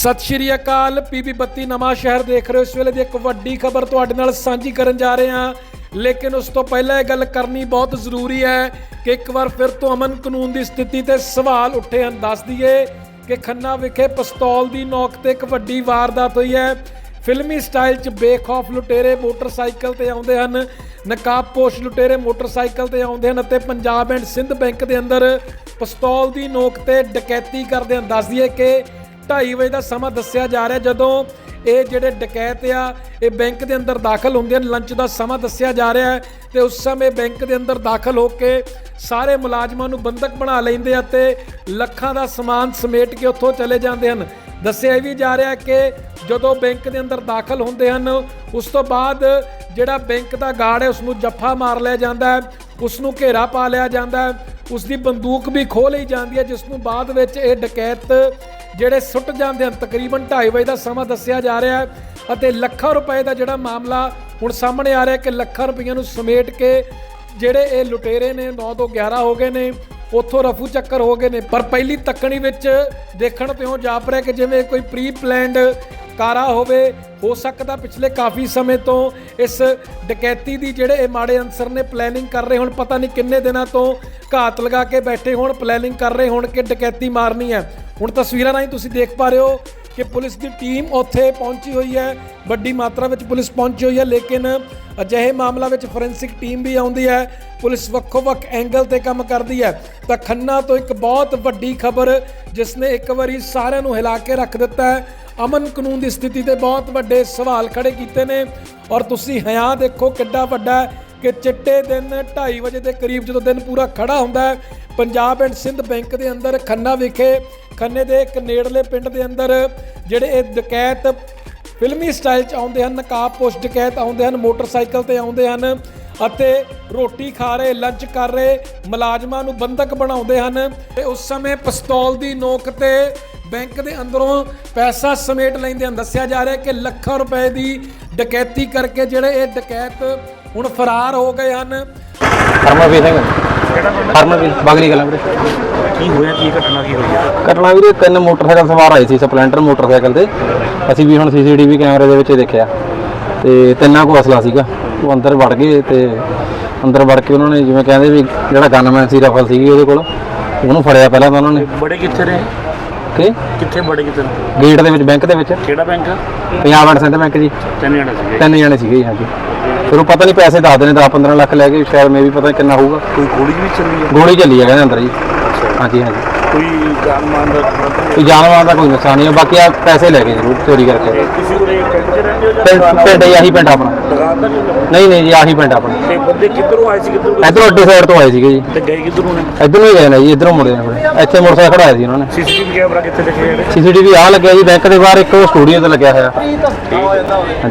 ਸਤਿ ਸ਼੍ਰੀ ਅਕਾਲ ਪੀਬੀ 32 ਨਵਾਂ ਸ਼ਹਿਰ ਦੇਖ ਰਹੇ ਹੋ। ਇਸ ਵੇਲੇ ਦੀ ਇੱਕ ਵੱਡੀ ਖਬਰ ਤੁਹਾਡੇ ਨਾਲ ਸਾਂਝੀ ਕਰਨ ਜਾ ਰਹੇ ਹਾਂ। ਲੇਕਿਨ ਉਸ ਤੋਂ ਪਹਿਲਾਂ ਇਹ ਗੱਲ ਕਰਨੀ ਬਹੁਤ ਜ਼ਰੂਰੀ ਹੈ ਕਿ ਇੱਕ ਵਾਰ ਫਿਰ ਤੋਂ ਅਮਨ ਕਾਨੂੰਨ ਦੀ ਸਥਿਤੀ ਤੇ ਸਵਾਲ ਉੱਠੇ ਹਨ। ਦੱਸ ਦਈਏ ਕਿ ਖੰਨਾ ਵਿਖੇ ਪਿਸਤੌਲ ਦੀ ਨੋਕ ਤੇ ਇੱਕ ਵੱਡੀ ਵਾਰਦਾਤ ਹੋਈ ਹੈ। ਫਿਲਮੀ ਸਟਾਈਲ 'ਚ ਬੇਖੌਫ ਲੁਟੇਰੇ ਮੋਟਰਸਾਈਕਲ ਤੇ ਆਉਂਦੇ ਹਨ ਨਕਾਬਪੋਸ਼ ਲੁਟੇਰੇ ਮੋਟਰਸਾਈਕਲ ਤੇ ਆਉਂਦੇ ਹਨ ਅਤੇ ਪੰਜਾਬ ਐਂਡ ਸਿੰਧ ਬੈਂਕ ਦੇ ਅੰਦਰ ਪਿਸਤੌਲ ਦੀ ਨੋਕ ਤੇ ਡਕੈਤੀ ਕਰਦੇ ਹਨ। ਦੱਸ ਦਈਏ ਕਿ 2:30 ਵਜੇ ਦਾ ਸਮਾਂ ਦੱਸਿਆ ਜਾ ਰਿਹਾ ਜਦੋਂ ਇਹ ਜਿਹੜੇ ਡਕੈਤ ਆ, ਇਹ ਬੈਂਕ ਦੇ ਅੰਦਰ ਦਾਖਲ ਹੁੰਦੇ ਹਨ। ਲੰਚ ਦਾ ਸਮਾਂ ਦੱਸਿਆ ਜਾ ਰਿਹਾ ਹੈ ਤੇ ਉਸ ਸਮੇਂ ਬੈਂਕ ਦੇ ਅੰਦਰ ਦਾਖਲ ਹੋ ਕੇ ਸਾਰੇ ਮੁਲਾਜ਼ਮਾਂ ਨੂੰ ਬੰਦਕ ਬਣਾ ਲੈਂਦੇ ਆ ਤੇ ਲੱਖਾਂ ਦਾ ਸਮਾਨ ਸਮੇਟ ਕੇ ਉੱਥੋਂ ਚਲੇ ਜਾਂਦੇ ਹਨ। ਦੱਸਿਆ ਇਹ ਵੀ ਜਾ ਰਿਹਾ ਕਿ ਜਦੋਂ ਬੈਂਕ ਦੇ ਅੰਦਰ ਦਾਖਲ ਹੁੰਦੇ ਹਨ, ਉਸ ਤੋਂ ਬਾਅਦ ਜਿਹੜਾ ਬੈਂਕ ਦਾ ਗਾਰਡ ਹੈ ਉਸ ਨੂੰ ਜੱਫਾ ਮਾਰ ਲਿਆ ਜਾਂਦਾ ਹੈ ਉਸ ਨੂੰ ਘੇਰਾ ਪਾ ਲਿਆ ਜਾਂਦਾ ਹੈ। ਉਸ ਦੀ ਬੰਦੂਕ ਵੀ ਖੋਹ ਲਈ ਜਾਂਦੀ ਹੈ, ਜਿਸ ਨੂੰ ਬਾਅਦ ਵਿੱਚ ਇਹ ਡਕੈਤ ਜਿਹੜੇ ਸੁੱਟ ਜਾਂਦੇ ਹਨ, ਤਕਰੀਬਨ 2:30 ਵਜੇ ਦਾ ਸਮਾਂ ਦੱਸਿਆ ਜਾ ਰਿਹਾ ਹੈ ਅਤੇ ਲੱਖਾਂ ਰੁਪਏ ਦਾ ਜਿਹੜਾ ਮਾਮਲਾ ਹੁਣ ਸਾਹਮਣੇ ਆ ਰਿਹਾ ਕਿ ਲੱਖਾਂ ਰੁਪਈਆਂ ਨੂੰ ਸਮੇਟ ਕੇ ਜਿਹੜੇ ਇਹ ਲੁਟੇਰੇ ਨੇ 9 ਤੋਂ 11 ਹੋ ਗਏ ਨੇ, ਉੱਥੋਂ ਰਫੂ ਚੱਕਰ ਹੋ ਗਏ ਨੇ। ਪਰ ਪਹਿਲੀ ਤੱਕਣੀ ਵਿੱਚ ਦੇਖਣ ਤੇ ਉਹ ਜਾਪ ਰਿਹਾ ਕਿ ਜਿਵੇਂ ਕੋਈ ਪ੍ਰੀ ਪਲੈਨਡ ਕਾਰਾ ਹੋਵੇ, ਹੋ ਸਕਦਾ ਪਿਛਲੇ ਕਾਫੀ ਸਮੇਂ ਤੋਂ ਇਸ ਡਕੈਤੀ ਦੀ ਜਿਹੜੇ ਇਹ ਮਾੜੇ ਅਨਸਰ ਨੇ ਪਲੈਨਿੰਗ ਕਰ ਰਹੇ ਹੁਣ, ਪਤਾ ਨਹੀਂ ਕਿੰਨੇ ਦਿਨਾਂ ਤੋਂ ਘਾਤ ਲਗਾ ਕੇ ਬੈਠੇ ਹੋਣ ਪਲੈਨਿੰਗ ਕਰ ਰਹੇ ਹੋਣ ਕਿ ਡਕੈਤੀ ਮਾਰਨੀ ਹੈ। ਹੁਣ ਤਸਵੀਰਾਂ ਰਾਹੀਂ ਤੁਸੀਂ ਦੇਖ ਪਾ ਰਹੇ ਹੋ ਕਿ ਪੁਲਿਸ ਦੀ ਟੀਮ ਉੱਥੇ ਪਹੁੰਚੀ ਹੋਈ ਹੈ। ਵੱਡੀ ਮਾਤਰਾ ਵਿੱਚ ਪੁਲਿਸ ਪਹੁੰਚੀ ਹੋਈ ਹੈ, ਲੇਕਿਨ ਅਜਿਹੇ ਮਾਮਲਾ ਵਿੱਚ ਫੋਰੈਂਸਿਕ ਟੀਮ ਵੀ ਆਉਂਦੀ ਹੈ। ਪੁਲਿਸ ਵੱਖੋ-ਵੱਖ ਐਂਗਲ ਤੇ ਕੰਮ ਕਰਦੀ ਹੈ। ਤਾਂ ਖੰਨਾ ਤੋਂ ਇੱਕ ਬਹੁਤ ਵੱਡੀ ਖਬਰ ਜਿਸ ਨੇ ਇੱਕ ਵਾਰੀ ਸਾਰਿਆਂ ਨੂੰ ਹਿਲਾ ਕੇ ਰੱਖ ਦਿੱਤਾ ਹੈ। ਅਮਨ ਕਾਨੂੰਨ ਦੀ ਸਥਿਤੀ ਤੇ ਬਹੁਤ ਵੱਡੇ ਸਵਾਲ ਖੜੇ ਕੀਤੇ ਨੇ। ਔਰ ਤੁਸੀਂ ਹਿਆਂ ਦੇਖੋ ਕਿੱਡਾ ਵੱਡਾ ਕਿ ਚਿੱਟੇ ਦਿਨ 2:30 ਵਜੇ ਦੇ ਕਰੀਬ ਜਦੋਂ ਦਿਨ ਪੂਰਾ ਖੜਾ ਹੁੰਦਾ ਹੈ, ਪੰਜਾਬ ਐਂਡ ਸਿੰਧ ਬੈਂਕ ਦੇ ਅੰਦਰ ਖੰਨਾ ਵਿਖੇ, ਖੰਨੇ ਦੇ ਇੱਕ ਨੇੜਲੇ ਪਿੰਡ ਦੇ ਅੰਦਰ ਜਿਹੜੇ ਇਹ ਡਕੈਤ ਫਿਲਮੀ ਸਟਾਈਲ 'ਚ ਆਉਂਦੇ ਹਨ ਨਕਾਬਪੋਸ਼ ਡਕੈਤ ਆਉਂਦੇ ਹਨ, ਮੋਟਰਸਾਈਕਲ ਤੇ ਆਉਂਦੇ ਹਨ ਅਤੇ ਰੋਟੀ ਖਾ ਰਹੇ, ਲੰਚ ਕਰ ਰਹੇ, ਮੁਲਾਜ਼ਮਾਂ ਨੂੰ ਬੰਦਕ ਬਣਾਉਂਦੇ ਹਨ। ਤੇ ਉਸ ਸਮੇਂ ਪਿਸਤੌਲ ਦੀ ਨੋਕ ਤੇ ਬੈਂਕ ਦੇ ਅੰਦਰੋਂ ਪੈਸਾ ਸਮੇਟ ਲੈਂਦੇ ਹਨ। ਦੱਸਿਆ ਜਾ ਰਿਹਾ ਕਿ ਲੱਖਾਂ ਰੁਪਏ ਦੀ ਡਕੈਤੀ ਕਰਕੇ ਜਿਹੜੇ ਇਹ ਡਕੈਤ ਹੁਣ ਫਰਾਰ ਹੋ ਗਏ ਹਨ। ਹਰਮਨਵੀਰ ਸਿੰਘ। ਕਿਹੜਾ ਪਿੰਡ ਹਰਮਨਵੀਰ ਬਾਗਲੀ ਕਲਾਂ ਵੀਰੇ। ਕੀ ਹੋਇਆ ਕੀ ਘਟਨਾ ਕੀ ਹੋਈ ਹੈ? ਘਟਨਾ ਵੀਰੇ ਤਿੰਨ ਮੋਟਰਸਾਈਕਲ ਸਵਾਰ ਆਏ ਸੀ ਸਪਲੈਂਡਰ ਮੋਟਰਸਾਈਕਲ ਤੇ। ਅਸੀਂ ਵੀ ਹੁਣ ਸੀਸੀਟੀਵੀ ਕੈਮਰੇ ਦੇ ਵਿੱਚ ਦੇਖਿਆ। ਤੇ ਤਿੰਨਾਂ ਕੋਲ ਅਸਲਾ ਸੀਗਾ। ਉਹ ਅੰਦਰ ਵੜ ਗਏ ਤੇ ਅੰਦਰ ਵੜ ਕੇ ਉਹਨਾਂ ਨੇ ਜਿਵੇਂ ਕਹਿੰਦੇ ਵੀ ਜਿਹੜਾ ਗਨਮੈਨ ਸੀ ਰਫਲ ਸੀਗੀ ਉਹਦੇ ਕੋਲ ਉਹਨੂੰ ਫੜਿਆ ਪਹਿਲਾਂ ਤਾਂ ਉਹਨਾਂ ਨੇ। ਬੜੇ ਕਿੱਥੇ ਨੇ? ਕਿ? ਕਿੱਥੇ ਬੜੇ ਕਿੱਥੇ ਨੇ? ਗੇਟ ਦੇ ਵਿੱਚ ਬੈਂਕ ਦੇ ਵਿੱਚ। ਕਿਹੜਾ bank? Punjab and Sindh bank ਜੀ। ਤਿੰਨ ਜਣੇ ਸੀਗੇ। ਤਿੰਨ ਜਣੇ ਸੀਗੇ ਜੀ ਹਾਂਜੀ। ਫਿਰ ਉਹ ਪਤਾ ਨਹੀਂ ਪੈਸੇ ਦੱਸਦੇ ਨੇ 10 15 ਲੱਖ ਲੈ ਕੇ ਸ਼ਾਇਦ ਮੇ ਵੀ ਪਤਾ ਨੀ ਕਿੰਨਾ ਹੋਊਗਾ। ਕੋਈ ਗੋਲੀ ਵੀ ਚੱਲੀ ਹੈ ਗੋਲੀ ਚੱਲੀ ਹੈ ਕਹਿੰਦੇ ਅੰਦਰ ਜੀ ਹਾਂਜੀ ਹਾਂਜੀ। ਕੋਈ ਜਾਨ ਮਾਨ ਦਾ ਖਤਰਾ ਤਾਂ ਕੋਈ ਜਾਨਵਰਾਂ ਦਾ ਕੋਈ ਨੁਕਸਾਨ ਨਹੀਂ ਹੈ ਬਾਕੀ ਆ ਪੈਸੇ ਲੈ ਗਏ ਜ਼ਰੂਰ ਚੋਰੀ ਕਰਕੇ। ਨਹੀਂ? ਪਿੰਡ 'ਚ ਰਹਿੰਦੇ ਹੋ ਜਾਂ ਪਿੰਡ ਪਿੰਡ ਹੀ ਆਹੀ ਪਿੰਡ ਆਪਣਾ। ਦੁਕਾਨ ਨਹੀਂ? ਨਹੀਂ ਨਹੀਂ ਜੀ ਆਹੀ ਪਿੰਡ ਆਪਣਾ। ਤੇ ਬੰਦੇ ਕਿੱਧਰੋਂ ਆਏ ਸੀ ਕਿੱਧਰੋਂ ਗਏ? ਇਧਰੋਂ ਅੱਡੇ ਸਾਈਡ ਤੋਂ ਆਏ ਸੀਗੇ ਜੀ। ਤੇ ਗਏ ਕਿੱਧਰੋਂ ਨੇ? ਇਧਰੋਂ ਹੀ ਗਏ ਨੇ ਜੀ ਇਧਰੋਂ ਮੁੜੇ ਨੇ ਇੱਥੇ ਮੋਟਰਸਾਈਕਲ ਖੜਾਇਆ ਸੀ ਉਹਨਾਂ ਨੇ। ਸੀਸੀਟੀਵੀ ਕੈਮਰਾ ਕਿੱਥੇ ਲੱਗੇ ਜਿਹੜੇ ਸੀਸੀਟੀਵੀ ਆ ਲੱਗਿਆ ਜੀ ਬੈਂਕ ਦੇ ਬਾਹਰ ਇੱਕ ਸਟੂਡੀਓ ਤੇ ਲੱਗਿਆ ਹੋਇਆ।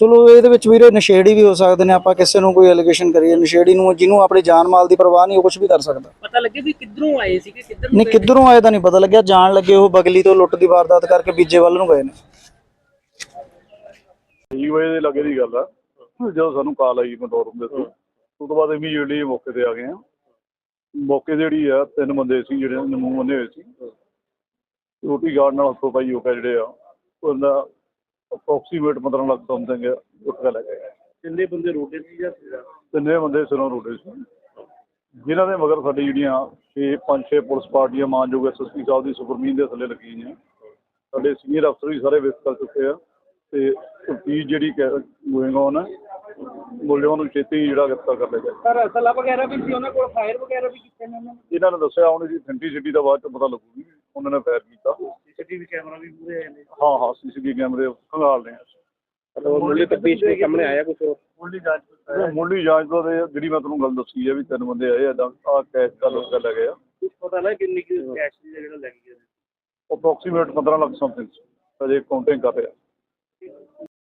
ਚਲੋ ਇਹਦੇ ਵਿੱਚ ਵੀਰੇ ਨਸ਼ੇੜੀ ਵੀ ਹੋ ਸਕਦੇ ਨੇ ਆਪਾਂ ਕਿਸੇ ਨੂੰ ਕੋਈ ਐਲੀਗੇਸ਼ਨ ਕਰੀਏ ਨਸ਼ੇੜੀ ਨੂੰ ਜਿਹਨੂੰ ਆਪਣੀ ਜਾਨ ਮਾਲ ਦੀ ਪਰਵਾਹ ਨਹੀਂ ਉਹ ਕੁਝ ਵੀ ਕਰ ਸਕਦਾ। ਪਤਾ ਲੱਗੇ ਵੀ ਕਿੱਧਰੋਂ ਆਏ ਸੀਗੇ ਕਿੱਧਰ ਨਹੀਂ ਕਿੱਧਰੋਂ ਆਏ ਤਾਂ ਨਹੀਂ ਪਤਾ ਲੱਗਿਆ ਜਾਣ ਲੱਗੇ ਉਹ ਬਗਲੀ ਤੋਂ ਲੁੱਟ ਦੀ ਵਾਰਦਾਤ ਕਰਕੇ ਬੀਜੇ ਵੱਲ ਨੂੰ ਗਏ ਨੇ। ਛੇ ਵਜੇ ਦੇ ਲੱਗੇ ਦੀ ਗੱਲ ਆ। ਜਦੋਂ ਸਾਨੂੰ ਕਾਲ ਆਈ ਕੰਟਰੋਲ ਰੂਮ ਦੇ ਤੋਂ ਉਸ ਤੋਂ ਬਾਅਦ ਇਮੀਡੀਏਟਲੀ ਮੌਕੇ ਤੇ ਆ ਗਏ ਆ। ਮੌਕੇ ਜਿਹੜੀ ਆ ਤਿੰਨ ਬੰਦੇ ਸੀ ਜਿਹੜੇ ਨਮੂ ਬੰਨੇ ਹੋਏ ਸੀ। ਰੋਟੀ ਗਾਰਡ ਨਾਲ ਹੱਥੋਂ ਪਾਈ ਹੋ ਕੇ ਜਿਹੜੇ ਆ। ਉਹਦਾ ਅਪਰੋਕਸੀਮੇਟ 15 ਲੱਖ ਸਮਥਿੰਗ ਉੱਠ ਕੇ ਲੈ ਗਏ ਕਿੰਨੇ ਬੰਦੇ ਰੋਡੇ ਸੀ ਜਾਂ ਤਿੰਨੇ ਬੰਦੇ ਸਿਰੋਂ ਰੋਟੇ ਸੀ। ਜਿਨ੍ਹਾਂ ਦੇ ਮਗਰ ਸਾਡੀ ਜਿਹੜੀਆਂ 6 5 6 ਪੁਲਿਸ ਪਾਰਟੀਆਂ ਮਾਨਯੋਗ ਐਸਐਸਪੀ ਸਾਹਿਬ ਦੀ ਸੁਪਰਮੀਨ ਦੇ ਥੱਲੇ ਲੱਗੀਆਂ ਨੇ ਸਾਡੇ ਸੀਨੀਅਰ ਅਫਸਰ ਵੀ ਸਾਰੇ ਵਿਸਤ ਕਰ ਚੁੱਕੇ ਆ ਤੇ ਤਫਤੀਸ਼ ਜਿਹੜੀ ਗੋਇੰਗ ਔਨ ਹੈ ਮੁੱਲਿਆਂ ਨੂੰ ਛੇਤੀ ਜਿਹੜਾ ਗ੍ਰਿਫਤਾਰ ਕਰ ਲਿਆ ਜਾਏ। ਸਰ ਅਸਲਾ ਵਗੈਰਾ ਵੀ ਸੀ ਉਹਨਾਂ ਕੋਲ ਫਾਇਰ ਵਗੈਰਾ ਵੀ ਕੀਤੇ ਨੇ ਉਹਨਾਂ ਨੇ? ਇਹਨਾਂ ਨੇ ਦੱਸਿਆ ਹੁਣ ਇਹਦੀ ਅਥੈਂਟਿਸਿਟੀ ਦਾ ਬਾਅਦ ਚ ਪਤਾ ਲੱਗੂਗੀ ਉਹਨਾਂ ਨੇ ਫਾਇਰ ਕੀਤਾ। ਸੀਸੀਟੀਵੀ ਕੈਮਰਾ ਵੀ ਪੂਰੇ ਹਾਂ ਹਾਂ ਸੀਸੀਟੀਵੀ ਕੈਮਰੇ ਖੰਗਾਲ ਰਹੇ ਆ ਮੁੱਢਲੀ ਤਫਤੀਸ਼ ਦੇ ਸਾਹਮਣੇ ਆਇਆ ਕੁਝ ਮੁੱਢਲੀ ਜਾਂਚ ਮੁੱਢਲੀ ਜਾਂਚ ਤੋਂ ਤੇ ਜਿਹੜੀ ਮੈਂ ਤੁਹਾਨੂੰ ਗੱਲ ਦੱਸੀ ਹੈ ਵੀ ਤਿੰਨ ਬੰਦੇ ਆਏ ਆ ਆ ਕੈਸ਼ ਦਾ ਲੋਕ ਲੈ ਗਏ ਆ। ਕੁਝ ਪਤਾ ਲੱਗਾ ਕਿੰਨੀ ਕੁ ਕੈਸ਼ ਦੀ ਜਿਹੜਾ ਲੈ ਗਏ ਅਪਰੋਕਸੀਮੇਟ 15 ਲੱਖ ਸਮਥਿੰਗ ਅਜੇ ਕਾਊਂਟਿੰਗ ਕਰ ਰਿਹਾ।